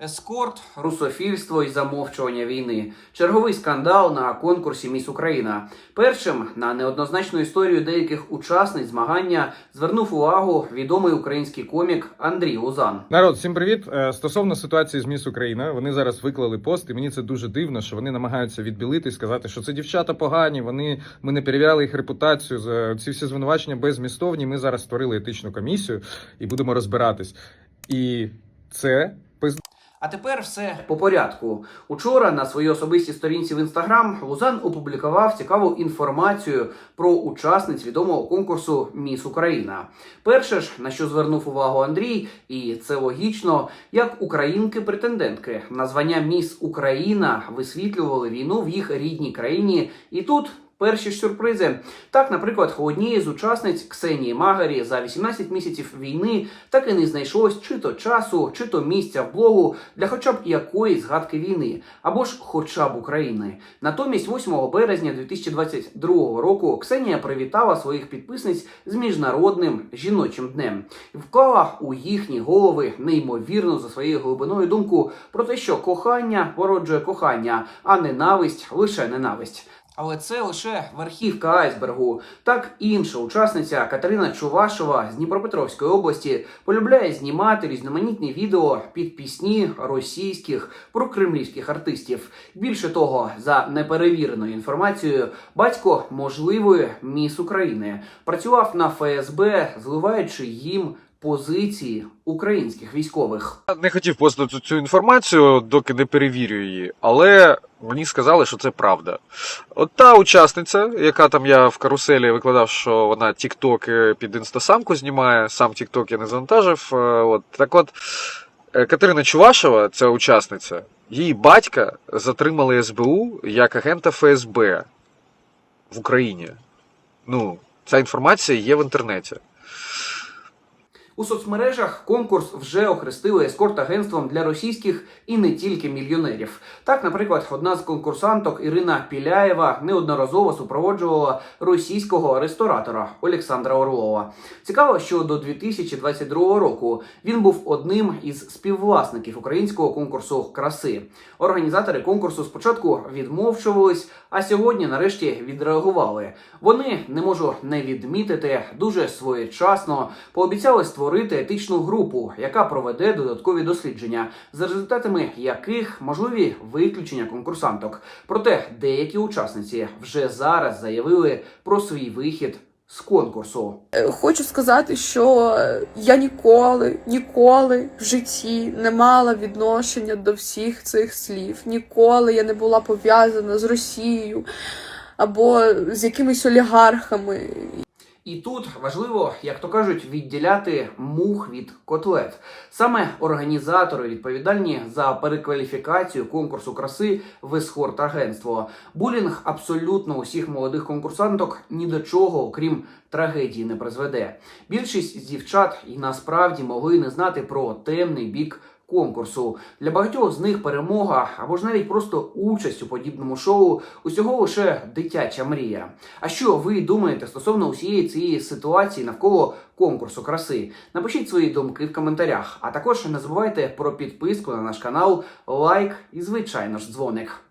Ескорт, русофільство і замовчування війни. Черговий скандал на конкурсі Міс Україна. Першим на неоднозначну історію деяких учасниць змагання звернув увагу відомий український комік Андрій Лузан. Народ, всім привіт. Е, Стосовно ситуації з Міс Україна, вони зараз виклали пост, і мені це дуже дивно, що вони намагаються відбілити і сказати, що це дівчата погані. Вони ми не перевіряли їх репутацію. За ці всі звинувачення беззмістовні. Ми зараз створили етичну комісію і будемо розбиратись. І це пиз... А тепер все по порядку. Учора на своїй особистій сторінці в інстаграм Лузан опублікував цікаву інформацію про учасниць відомого конкурсу Міс Україна. Перше ж на що звернув увагу Андрій, і це логічно, як українки-претендентки на звання Міс Україна висвітлювали війну в їх рідній країні, і тут. Перші сюрпризи. Так, наприклад, у однієї з учасниць Ксенії Магарі за 18 місяців війни так і не знайшлось чи то часу, чи то місця в блогу для хоча б якоїсь згадки війни, або ж хоча б України. Натомість, 8 березня 2022 року Ксенія привітала своїх підписниць з міжнародним жіночим днем і вклала у їхні голови неймовірну за своєю глибиною думку про те, що кохання породжує кохання, а ненависть лише ненависть. Але це лише верхівка айсбергу. Так інша учасниця Катерина Чувашова з Дніпропетровської області полюбляє знімати різноманітні відео під пісні російських прокремлівських артистів. Більше того, за неперевіреною інформацією, батько можливої міс України працював на ФСБ, зливаючи їм позиції українських військових. Я не хотів постати цю інформацію, доки не перевірю її, але мені сказали, що це правда. От та учасниця, яка там я в каруселі викладав, що вона тікток під інстасамку знімає, сам тікток я не завантажив. е, От так от е, Катерина Чувашова, ця учасниця, її батька затримали СБУ як агента ФСБ в Україні. Ну, ця інформація є в інтернеті. У соцмережах конкурс вже охрестили ескорт-агентством для російських і не тільки мільйонерів. Так, наприклад, одна з конкурсанток Ірина Піляєва неодноразово супроводжувала російського ресторатора Олександра Орлова. Цікаво, що до 2022 року він був одним із співвласників українського конкурсу краси. Організатори конкурсу спочатку відмовчувались, а сьогодні нарешті відреагували. Вони не можу не відмітити дуже своєчасно пообіцяли створити етичну групу, яка проведе додаткові дослідження, за результатами яких можливі виключення конкурсанток. Проте деякі учасниці вже зараз заявили про свій вихід з конкурсу. Е, Хочу сказати, що е, я ніколи, ніколи в житті не мала відношення до всіх цих слів. Ніколи я не була пов'язана з Росією або з якимись олігархами. І тут важливо, як то кажуть, відділяти мух від котлет. Саме організатори відповідальні за перекваліфікацію конкурсу краси в ескорт-агентство. Булінг абсолютно усіх молодих конкурсанток ні до чого, окрім трагедії, не призведе. Більшість з дівчат і насправді могли не знати про темний бік. Конкурсу для багатьох з них перемога або ж навіть просто участь у подібному шоу усього лише дитяча мрія. А що ви думаєте стосовно усієї цієї ситуації навколо конкурсу краси? Напишіть свої думки в коментарях. А також не забувайте про підписку на наш канал, лайк і звичайно ж дзвоник.